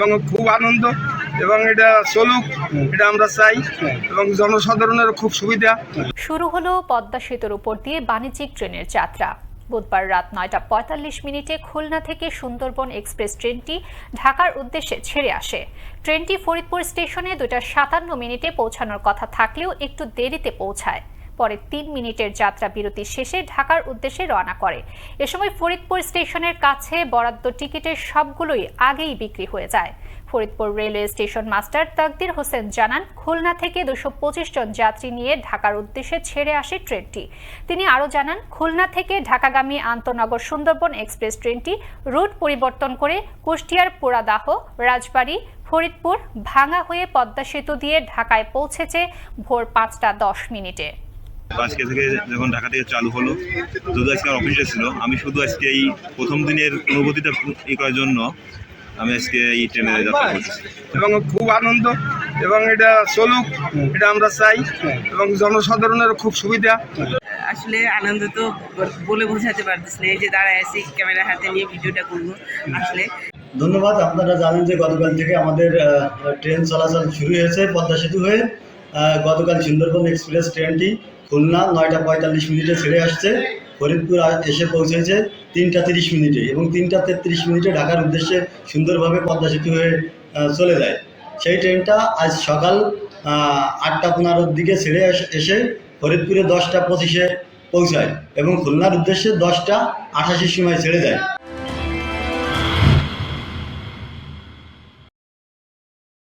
এবং খুব আনন্দ, এবং এটা চলুক, এটা আমরা চাই, এবং জনসাধারণের খুব সুবিধা। শুরু হলো পদ্মা সেতুর উপর দিয়ে বাণিজ্যিক ট্রেনের যাত্রা। বুধবার রাত নয়টা পঁয়তাল্লিশ মিনিটে খুলনা থেকে সুন্দরবন এক্সপ্রেস ট্রেনটি ঢাকার উদ্দেশ্যে ছেড়ে আসে। ট্রেনটি ফরিদপুর স্টেশনে দুটা সাতান্ন মিনিটে পৌঁছানোর কথা থাকলেও একটু দেরিতে পৌঁছায়। পরে তিন মিনিটের যাত্রা বিরতি শেষে ঢাকার উদ্দেশ্যে রওনা করে। এ সময় ফরিদপুর স্টেশনের কাছে বরাদ্দ টিকিটের সবগুলোই আগেই বিক্রি হয়ে যায়। ফরিদপুর রেলওয়ে স্টেশন মাস্টার তাকদির হোসেন জানান, খুলনা থেকে দুশো জন যাত্রী নিয়ে ঢাকার উদ্দেশ্যে ছেড়ে আসে ট্রেনটি। তিনি আরও জানান, খুলনা থেকে ঢাকাগামী আন্তনগর সুন্দরবন এক্সপ্রেস ট্রেনটি রুট পরিবর্তন করে কুষ্টিয়ার পোড়াদাহ রাজবাড়ী, ফরিদপুর ভাঙা হয়ে পদ্মা সেতু দিয়ে ঢাকায় পৌঁছেছে ভোর পাঁচটা দশ মিনিটে। আজকে থেকে যখন ঢাকা থেকে চালু হলো যদিও আজকে আমার অফিসে ছিল আমি শুধু আজকে এই প্রথম দিনের অনুভূতিটা ই করার জন্য আমি আজকে এই ট্রেনে যাত্রা করতেছি। এবং খুব আনন্দ এবং এটা চলুক এটা আমরা চাই এবং জনসাধারণের খুব সুবিধা। আসলে আনন্দ তো বলে বোঝাতে পারতেছি না এই যে দাঁড়ায় আছি ক্যামেরা হাতে নিয়ে ভিডিওটা করব আসলে। ধন্যবাদ আপনারা জানেন যে গতকাল থেকে আমাদের ট্রেন চলাচল শুরু হয়েছে পদ্মা সেতু হয়ে গতকাল সুন্দরবন এক্সপ্রেস ট্রেনটি খুলনা নয়টা পঁয়তাল্লিশ মিনিটে ছেড়ে আসছে। ফরিদপুর এসে পৌঁছেছে তিনটা তিরিশ মিনিটে এবং তিনটা তেত্রিশ মিনিটে ঢাকার উদ্দেশ্যে সুন্দরভাবে পদ্মা সেতু হয়ে চলে যায়। সেই ট্রেনটা আজ সকাল আটটা পনেরোর দিকে ছেড়ে এসে ফরিদপুরে দশটা পঁচিশে পৌঁছায় এবং খুলনার উদ্দেশ্যে দশটা আঠাশির সময় ছেড়ে যায়।